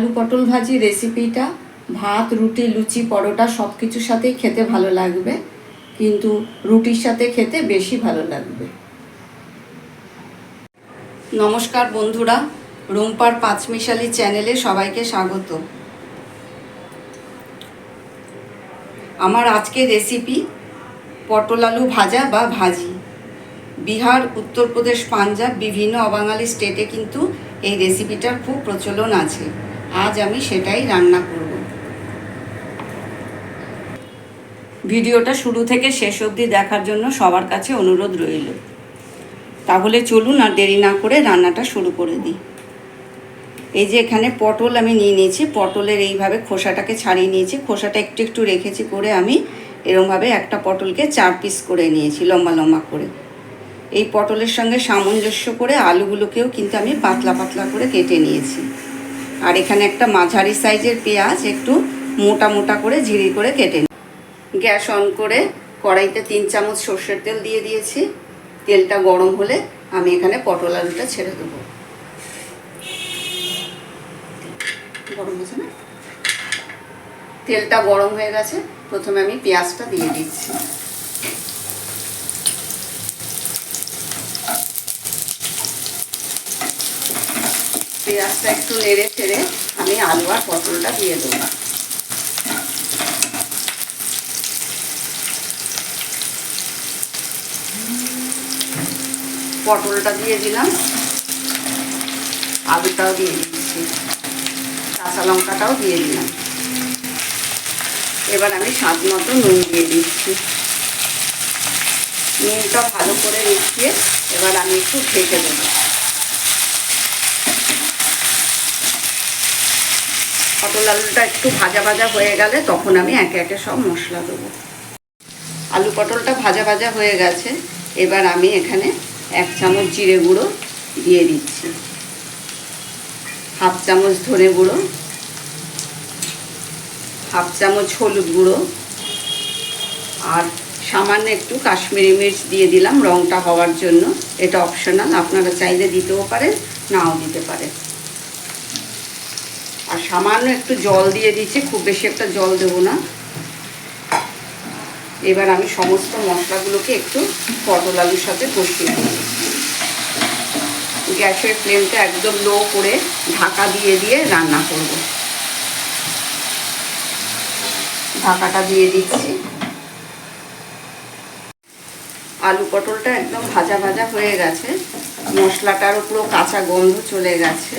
আলু পটল ভাজি রেসিপিটা ভাত, রুটি, লুচি, পরোটা সব কিছুর সাথেই খেতে ভালো লাগবে। কিন্তু রুটির সাথে খেতে বেশি ভালো লাগবে। নমস্কার বন্ধুরা, রুম্পার পাঁচমিশালি চ্যানেলে সবাইকে স্বাগত। আমার আজকে রেসিপি পটল আলু ভাজা বা ভাজি। বিহার, উত্তরপ্রদেশ, পাঞ্জাব, বিভিন্ন অবাঙালি স্টেটে কিন্তু এই রেসিপিটার খুব প্রচলন আছে। আজ আমি সেটাই রান্না করব। ভিডিওটা শুরু থেকে শেষ অবধি দেখার জন্য সবার কাছে অনুরোধ রইল। তাহলে চলুন আর দেরি না করে রান্নাটা শুরু করে দিই। এই যে এখানে পটল আমি নিয়ে নিয়েছি, পটলের এইভাবে খোসাটাকে ছাড়িয়ে নিয়েছি। খোসাটা একটু একটু রেখেছি করে আমি এরমভাবে একটা পটলকে চার পিস করে নিয়েছি, লম্বা লম্বা করে। এই পটলের সঙ্গে সামঞ্জস্য করে আলুগুলোকেও কিন্তু আমি পাতলা পাতলা করে কেটে নিয়েছি। আর এখানে একটা মাঝারি সাইজের পেঁয়াজ একটু মোটা মোটা করে ঝিরি করে কেটে নিই গ্যাস অন করে কড়াইতে তিন চামচ সর্ষের তেল দিয়ে দিয়েছি। তেলটা গরম হলে আমি এখানে পটল আলুটা ছেড়ে দেবো। গরম হয়েছে না? তেলটা গরম হয়ে গেছে। প্রথমে আমি পেঁয়াজটা দিয়ে দিচ্ছি। পেঁয়াজটা একটু নেড়ে ছেড়ে আমি আলু আর পটলটা দিয়ে দেবো। পটলটা দিয়ে দিলাম। আলুটাও দিয়ে দিচ্ছি কাঁচা লঙ্কাটাও দিয়ে দিলাম। এবার আমি স্বাদ মতো নুন দিয়ে দিচ্ছি। নুনটা ভালো করে মিশিয়ে এবার আমি একটু ঢেকে দেবো। পটল আলুটা একটু ভাজা ভাজা হয়ে গেলে তখন আমি একে একে সব মশলা দেবো। আলু পটলটা ভাজা ভাজা হয়ে গেছে, এবার আমি এখানে এক চামচ জিরে গুঁড়ো দিয়ে দিচ্ছি। হাফ চামচ ধনে গুঁড়ো, হাফ চামচ হলুদ গুঁড়ো, আর সামান্য একটু কাশ্মীরি মির্চ দিয়ে দিলাম রঙটা হওয়ার জন্য। এটা অপশনাল আপনারা চাইলে দিতেও পারেন, নাও দিতে পারেন। সামান্য একটু জল দিয়ে দিচ্ছি, খুব বেশি একটা জল দেবো না। এবার আমি সমস্ত মশলাগুলোকে একটু পটল আলুর সাথে কষিয়ে দিই গ্যাসের ফ্লেমটা একদম লো করে ঢাকা দিয়ে দিয়ে রান্না করব। ঢাকাটা দিয়ে দিচ্ছি। আলু পটলটা একদম ভাজা ভাজা হয়ে গেছে। মশলাটার পুরো কাঁচা গন্ধ চলে গেছে।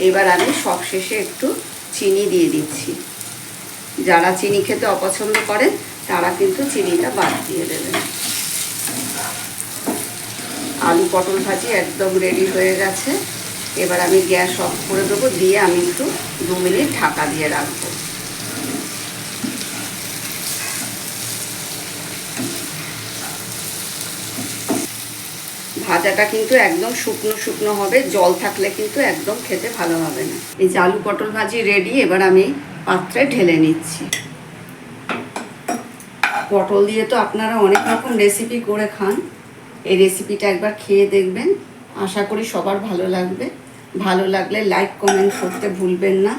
এবার আমি সবশেষে একটু চিনি দিয়ে দিচ্ছি। যারা চিনি খেতে অপছন্দ করেন, তারা কিন্তু চিনিটা বাদ দিয়ে দেবেন। আলু পটল ভাজি একদম রেডি হয়ে গেছে। এবার আমি গ্যাস অফ করে দেবো, দিয়ে আমি একটু দু মিনিট ঢাকা দিয়ে রাখব। ভাজাটা কিন্তু একদম শুকনো শুকনো হবে, জল থাকলে কিন্তু একদম খেতে ভালো হবে না। এই যে আলু পটল ভাজি রেডি এবার আমি পাত্রে ঢেলে নিচ্ছি। পটল দিয়ে তো আপনারা অনেক রকম রেসিপি করে খান। এই রেসিপিটা একবার খেয়ে দেখবেন। আশা করি সবার ভালো লাগবে। ভালো লাগলে লাইক কমেন্ট করতে ভুলবেন না।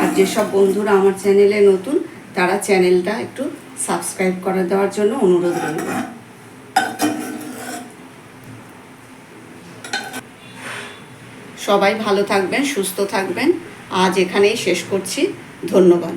আর যেসব বন্ধুরা আমার চ্যানেলে নতুন, তারা চ্যানেলটা একটু সাবস্ক্রাইব করে দেওয়ার জন্য অনুরোধ রইল। সবাই ভালো থাকবেন সুস্থ থাকবেন। আজ এখানেই শেষ করছি। ধন্যবাদ।